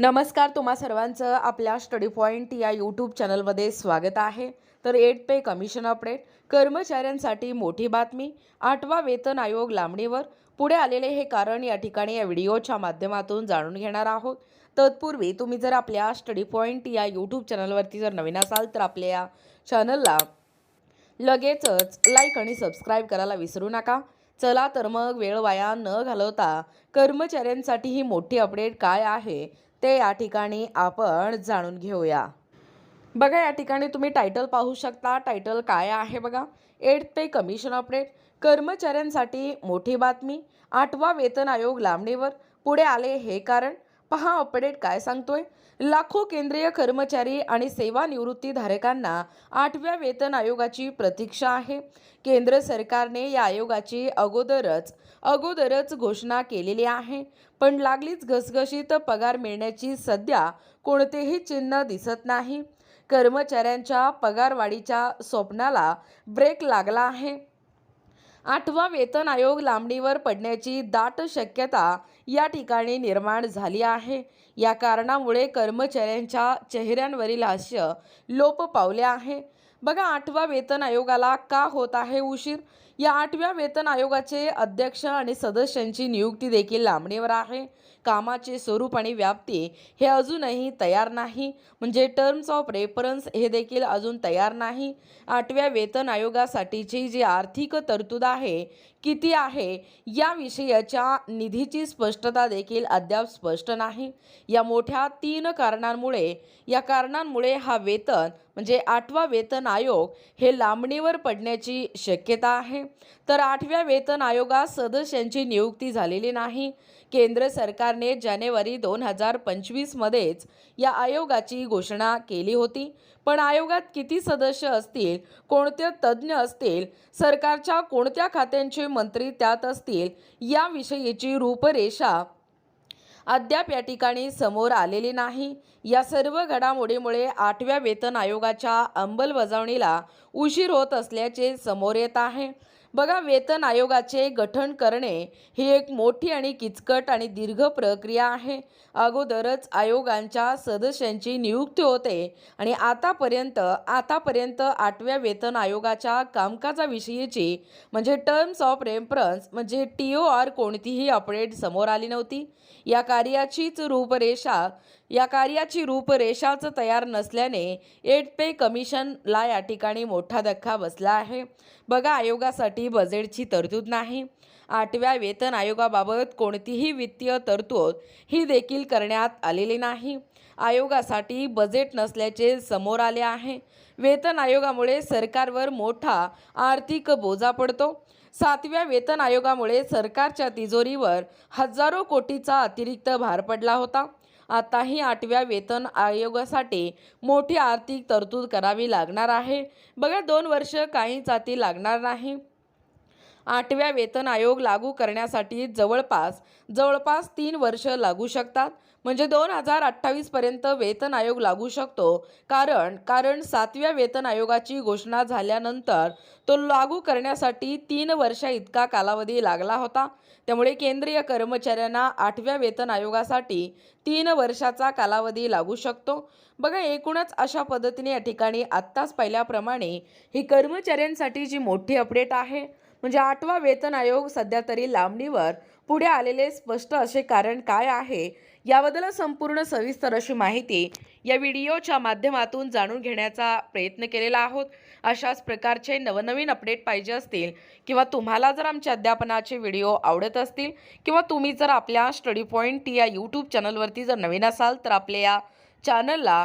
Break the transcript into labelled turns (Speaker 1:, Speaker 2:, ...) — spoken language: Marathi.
Speaker 1: नमस्कार तुम्हा सर्वांचं आपल्या स्टडी पॉईंट या यूट्यूब चॅनलमध्ये स्वागत आहे. तर एट पे कमिशन अपडेट कर्मचाऱ्यांसाठी मोठी बातमी आठवा वेतन आयोग लांबणीवर पुढे आलेले हे कारण या ठिकाणी या व्हिडिओच्या माध्यमातून जाणून घेणार आहोत. तत्पूर्वी तुम्ही जर आपल्या स्टडी पॉईंट या यूट्यूब चॅनलवरती जर नवीन असाल तर आपल्या या चॅनलला लगेचच लाईक आणि सबस्क्राईब करायला विसरू नका. चला तर मग वेळ वाया न घालवता कर्मचाऱ्यांसाठी ही मोठी अपडेट काय आहे ते या ठिकाणी आपण जाणून घेऊया. बघा या ठिकाणी तुम्ही टायटल पाहू शकता. टायटल काय आहे बघा? एट पे कमिशन अपडेट कर्मचाऱ्यांसाठी मोठी बातमी. आठवा वेतन आयोग लांबणीवर. पुढे आले हे कारण. पहा अपडेट काय सांगतोय? लाखो केंद्रीय कर्मचारी आणि सेवानिवृत्तीधारकांना आठव्या वेतन आयोगाची प्रतीक्षा आहे. केंद्र सरकारने या आयोगाची अगोदरच अगोदरच घोषणा केलेली आहे. पण लागलीच घसघशीत पगार मिळण्याची सध्या कोणतेही चिन्ह दिसत नाही. कर्मचाऱ्यांच्या पगारवाढीच्या स्वप्नाला ब्रेक लागला आहे. आठवा वेतन आयोग लांबणीवर पडण्याची दाट शक्यता या ठिकाणी निर्माण झाली आहे. या कारणामुळे कर्मचाऱ्यांच्या चेहऱ्यांवरील हास्य लोप पावले आहे. बघा आठवा वेतन आयोगाला का होत आहे उशीर? या आठव्या वेतन आयोगाचे अध्यक्ष आणि सदस्यांची नियुक्ती देखील लांबणीवर आहे. कामाचे स्वरूप आणि व्याप्ती हे अजूनही तयार नाही. म्हणजे टर्म्स ऑफ रेफरन्स हे देखील अजून तयार नाही. आठव्या वेतन आयोगासाठीची जी आर्थिक तरतूद आहे किती आहे? या विषयाच्या निधीची स्पष्टता देखील अद्याप स्पष्ट नाही. या मोठ्या तीन कारणांमुळे या कारणांमुळे हा वेतन म्हणजे आठवा वेतन आयोग हे लांबणीवर पडण्याची शक्यता आहे. तर आठव्या वेतन आयोगात सदस्यांची नियुक्ती झालेली नाही. केंद्र सरकारने जानेवारी दोन हजार पंचवीसमध्येच या आयोगाची घोषणा केली होती. पण आयोगात किती सदस्य असतील कोणते तज्ज्ञ असतील सरकारच्या कोणत्या खात्यांचे मंत्री त्यात असतील याविषयीची रूपरेषा अद्याप या ठिकाणी समोर आलेली नाही. या सर्व घडामोडीमुळे आठव्या वेतन आयोगाच्या अंमलबजावणीला उशीर होत असल्याचे समोर येत आहे. बघा वेतन आयोगाचे गठन करणे ही एक मोठी आणि किचकट आणि दीर्घ प्रक्रिया आहे. अगोदरच आयोगांच्या सदस्यांची नियुक्ती होते आणि आतापर्यंत आतापर्यंत आठव्या वेतन आयोगाच्या कामकाजाविषयीची म्हणजे टर्म्स ऑफ रेफरन्स म्हणजे टी ओ आर कोणतीही अपडेट समोर आली नव्हती. या कार्याचीच रूपरेषा या कार्याची रूपरेषाच तयार नसल्याने एट पे कमिशनला या ठिकाणी मोठा धक्का बसला आहे. बघा आयोगासाठी बजेटची तरतूद नाही. आठव्या वेतन आयोगाबाबत कोणतीही वित्तीय तरतूद ही देखील करण्यात आलेली नाही. आयोगासाठी बजेट नसल्याचे समोर आले आहे. वेतन आयोगामुळे सरकारवर मोठा आर्थिक बोजा पडतो. सातव्या वेतन आयोगामुळे सरकारच्या तिजोरीवर हजारो कोटीचा अतिरिक्त भार पडला होता. आताही आठव्या वेतन आयोगासाठी मोठी आर्थिक तरतूद करावी लागणार आहे. बघा दोन वर्ष काहीच जाती लागणार नाही. आठव्या वेतन आयोग लागू करण्यासाठी जवळपास जवळपास तीन वर्ष लागू शकतात. म्हणजे दोन हजार अठ्ठावीसपर्यंत वेतन आयोग लागू शकतो. कारण कारण सातव्या वेतन आयोगाची घोषणा झाल्यानंतर तो लागू करण्यासाठी तीन वर्षा इतका कालावधी लागला होता. त्यामुळे केंद्रीय कर्मचाऱ्यांना आठव्या वेतन आयोगासाठी तीन वर्षाचा कालावधी लागू शकतो. बघा एकूणच अशा पद्धतीने या ठिकाणी आत्ताच पाहिल्याप्रमाणे ही कर्मचाऱ्यांसाठी जी मोठी अपडेट आहे म्हणजे आठवा वेतन आयोग सध्या तरी लांबणीवर. पुढे आलेले स्पष्ट असे कारण काय आहे? याबद्दल संपूर्ण सविस्तर अशी माहिती या व्हिडिओच्या माध्यमातून जाणून घेण्याचा प्रयत्न केलेला आहोत. अशाच प्रकारचे नवनवीन अपडेट पाहिजे असतील किंवा तुम्हाला जर आमचे अध्यापनाचे व्हिडिओ आवडत असतील किंवा तुम्ही जर आपल्या स्टडी पॉईंट या यूट्यूब चॅनलवरती जर नवीन असाल तर आपल्या या चॅनलला